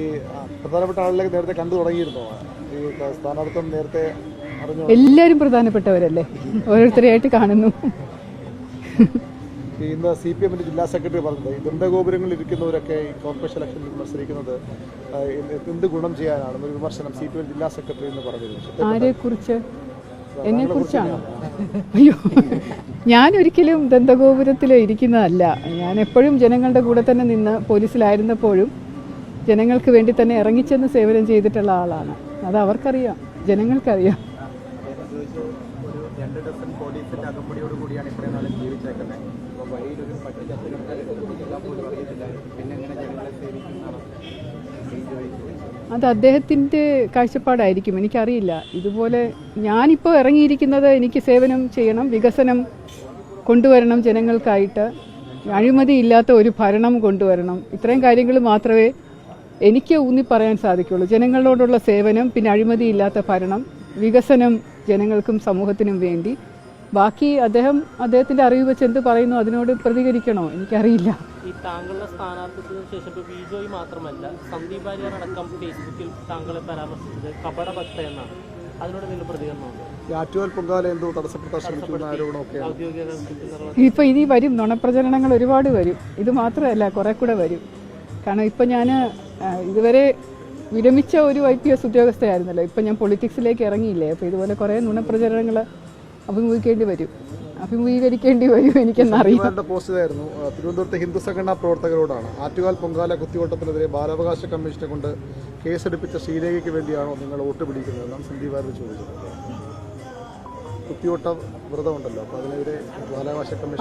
ഈ പ്രധാനപ്പെട്ട ആളിലേക്ക് നേരത്തെ കണ്ടു തുടങ്ങിയിരുന്നോ? ഈ സ്ഥാനാർത്ഥം നേരത്തെ എല്ലാവരും പ്രധാനപ്പെട്ടവരല്ലേ? ഓരോരുത്തരെയായിട്ട് കാണുന്നു. ഇന്ന് സി പി എമ്മിന്റെ ജില്ലാ സെക്രട്ടറി പറഞ്ഞത് ദന്തഗോപുരങ്ങളിൽ ഇരിക്കുന്നവരൊക്കെ ഈ കോർപ്പറേഷൻ ഇലക്ഷനിൽ മത്സരിക്കുന്നത് എന്ത് ഗുണം ചെയ്യാനാണ്? ഒരു വിമർശനം സി പി എം ജില്ലാ സെക്രട്ടറി എന്ന് പറഞ്ഞിരുന്നു. ആരെക്കുറിച്ച് എന്നെ കുറിച്ചാണോ? അയ്യോ ഞാൻ ഒരിക്കലും ദന്തഗോപുരത്തിൽ ഇരിക്കുന്നതല്ല. ഞാൻ എപ്പോഴും ജനങ്ങളുടെ കൂടെ തന്നെ നിന്ന് പോലീസിലായിരുന്നപ്പോഴും ജനങ്ങൾക്ക് വേണ്ടി തന്നെ ഇറങ്ങിച്ചെന്ന് സേവനം ചെയ്തിട്ടുള്ള ആളാണ്. അത് അവർക്കറിയാം. ജനങ്ങൾക്കറിയാം. അത് അദ്ദേഹത്തിന്റെ കാഴ്ചപ്പാടായിരിക്കും. എനിക്കറിയില്ല. ഇതുപോലെ ഞാനിപ്പോൾ ഇറങ്ങിയിരിക്കുന്നത് എനിക്ക് സേവനം ചെയ്യണം വികസനം കൊണ്ടുവരണം ജനങ്ങൾക്കായിട്ട്. അഴിമതി ഇല്ലാത്ത ഒരു ഭരണം കൊണ്ടുവരണം. ഇത്രയും കാര്യങ്ങൾ മാത്രമേ എനിക്ക് ഊന്നി പറയാൻ സാധിക്കുള്ളൂ. ജനങ്ങളോടുള്ള സേവനം പിന്നെ അഴിമതിയില്ലാത്ത ഭരണം വികസനം ജനങ്ങൾക്കും സമൂഹത്തിനും വേണ്ടി. ബാക്കി അദ്ദേഹം അദ്ദേഹത്തിന്റെ അറിവ് വെച്ച് എന്ത് പറയുന്നു അതിനോട് പ്രതികരിക്കണോ? എനിക്കറിയില്ല. ഈ താങ്കളുടെ സ്ഥാനാർത്ഥിത്വത്തിന് ശേഷം ഇപ്പോൾ ബിജോയ് മാത്രമല്ല സന്ദീപ് വാര്യർ അടക്കം ഫേസ്ബുക്കിൽ താങ്കളെ പരാമർശിച്ചത് കപടഭക്ത എന്നാണ്. അതിനോട് നിങ്ങൾ പ്രതികരണമുണ്ട് ഇപ്പൊ ഇനി വരും നുണപ്രചരണങ്ങൾ ഒരുപാട് വരും. ഇത് മാത്രമല്ല കുറെ കൂടെ വരും. കാരണം ഇപ്പം ഞാൻ ഇതുവരെ വിരമിച്ച ഒരു ഐ പി എസ് ഉദ്യോഗസ്ഥയായിരുന്നല്ലോ. ഇപ്പം ഞാൻ പൊളിറ്റിക്സിലേക്ക് ഇറങ്ങിയില്ലേ? അപ്പോൾ ഇതുപോലെ കുറേ നുണപ്രചരണങ്ങൾ അഭിമുഖിക്കേണ്ടി വരും. അഭിമുഖീകരിക്കേണ്ടി വരും എനിക്കെന്നറിയാം ഇവരുടെ പോസ്റ്റ് ഇതായിരുന്നു. ആ, തിരുവനന്തപുരത്തെ ഹിന്ദു സംഘടനാ പ്രവർത്തകരോടാണ്. ആറ്റുകാൽ പൊങ്കാല കുത്തിയോട്ടത്തിനെതിരെ ബാലാവകാശ കമ്മീഷനെ കൊണ്ട് കേസെടുപ്പിച്ച ശ്രീരേഖയ്ക്ക് വേണ്ടിയാണോ നിങ്ങൾ വോട്ട് പിടിക്കുന്നത്? എന്നാണ് വാര്യർ ചോദിച്ചത്. കുത്തിയോട്ട വ്രതമുണ്ടല്ലോ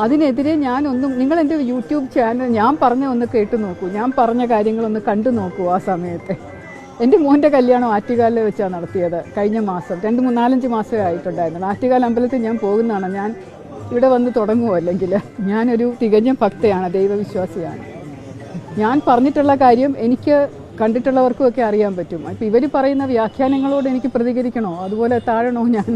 അതിനെതിരെ ഞാനൊന്നും നിങ്ങൾ എന്റെ യൂട്യൂബ് ചാനൽ ഞാൻ പറഞ്ഞ ഒന്ന് കേട്ടു നോക്കൂ. ഞാൻ പറഞ്ഞ കാര്യങ്ങളൊന്ന് കണ്ടു നോക്കൂ ആ സമയത്തെ. എന്റെ മോന്റെ കല്യാണം ആറ്റുകാലിൽ വെച്ചാണ് നടത്തിയത് കഴിഞ്ഞ മാസം. രണ്ട് മൂന്നാലഞ്ച് മാസമേ ആയിട്ടുണ്ടായിരുന്നു. ആറ്റുകാൽ അമ്പലത്തിൽ ഞാൻ പോകുന്നതാണ്. ഞാൻ ഇവിടെ വന്ന് തുടങ്ങുമോ അല്ലെങ്കിൽ? ഞാനൊരു തികഞ്ഞ ഭക്തയാണ് ദൈവവിശ്വാസിയാണ്. ഞാൻ പറഞ്ഞിട്ടുള്ള കാര്യം എനിക്ക് കണ്ടിട്ടുള്ളവർക്കും ഒക്കെ അറിയാൻ പറ്റും. അപ്പം ഇവർ പറയുന്ന വ്യാഖ്യാനങ്ങളോട് എനിക്ക് പ്രതികരിക്കണോ? അതുപോലെ താഴണോ ഞാൻ?